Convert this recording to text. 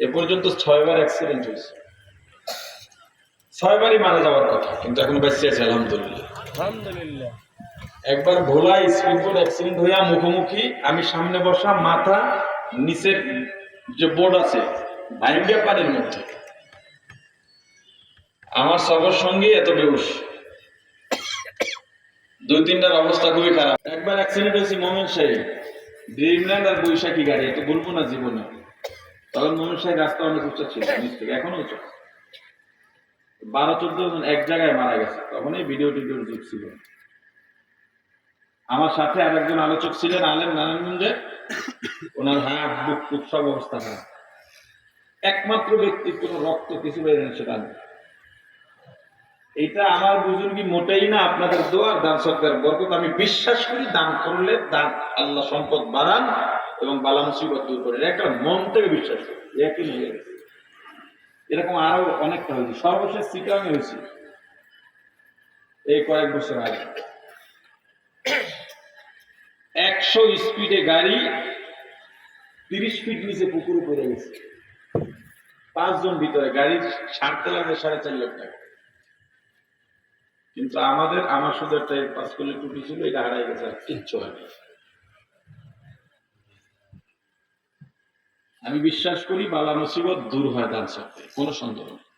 এ পর্যন্ত ছয়বার অ্যাক্সিডেন্ট হয়েছে। ছয়বারই মারা যাওয়ার কথা কিন্তু এখন বেঁচে আছে আলহামদুলিল্লাহ। আলহামদুলিল্লাহ। একবার ভোলা স্পিডবোট অ্যাক্সিডেন্ট হইয়া মুখোমুখি আমি সামনে বসা মাথা নিচের যে বোর্ড আছে ভাইঙ্গা পানির মধ্যে। আমার সবার সঙ্গে এত বেউস দুই তিনটার অবস্থা খুবই খারাপ। একবার অ্যাক্সিডেন্ট হয়েছে মোহাম্মদ সাহেব ড্রিমল্যান্ড আর বৈশাখী গাড়ি এত বলব না জীবনে। তখন মোহাম্মদ সাহেব রাস্তা অনেক উচ্চ ছিল নিচ থেকে এখনও উচ্চ। বারো চোদ্দ জন এক জায়গায় মারা গেছে তখন এই ভিডিও টিডিওর যুগ ছিল। আমার সাথে আর একজন আলোচক ছিলেন আলেম নারায়ণগঞ্জে। ওনার হাত বুক সব অবস্থা খারাপ। একমাত্র ব্যক্তি কোনো রক্ত কিছু বেরোয় না সেটা আমি। এটা আমার বুজুর্গি মোটেই না আপনাদের দোয়ার দান সরকার বরকত। আমি বিশ্বাস করি দান করলে দান, আল্লাহ সম্পদ বাড়ান এবং বালা মুসিবত দূর করেন একটা মন থেকে বিশ্বাস করি। এরকম আরও অনেকটা হয়েছে। সর্বশেষ সিটামে হয়েছে। এই কয়েক বছর আগে। একশো স্পিডে গাড়ি তিরিশ ফিট নিচে পুকুরে পড়ে গেছে। পাঁচজন ভিতরে গাড়ি সারতে লাগে সাড়ে চার লাখ টাকা। কিন্তু আমাদের, আমার শুধু একটা পাঁচ কোটি টুপি ছিল, এটা হারাই গেছে আর কিচ্ছু হয়নি। আমি বিশ্বাস করি বালা মুসিবত দূর হয় দান সাথে কোনো সন্দেহ নেই।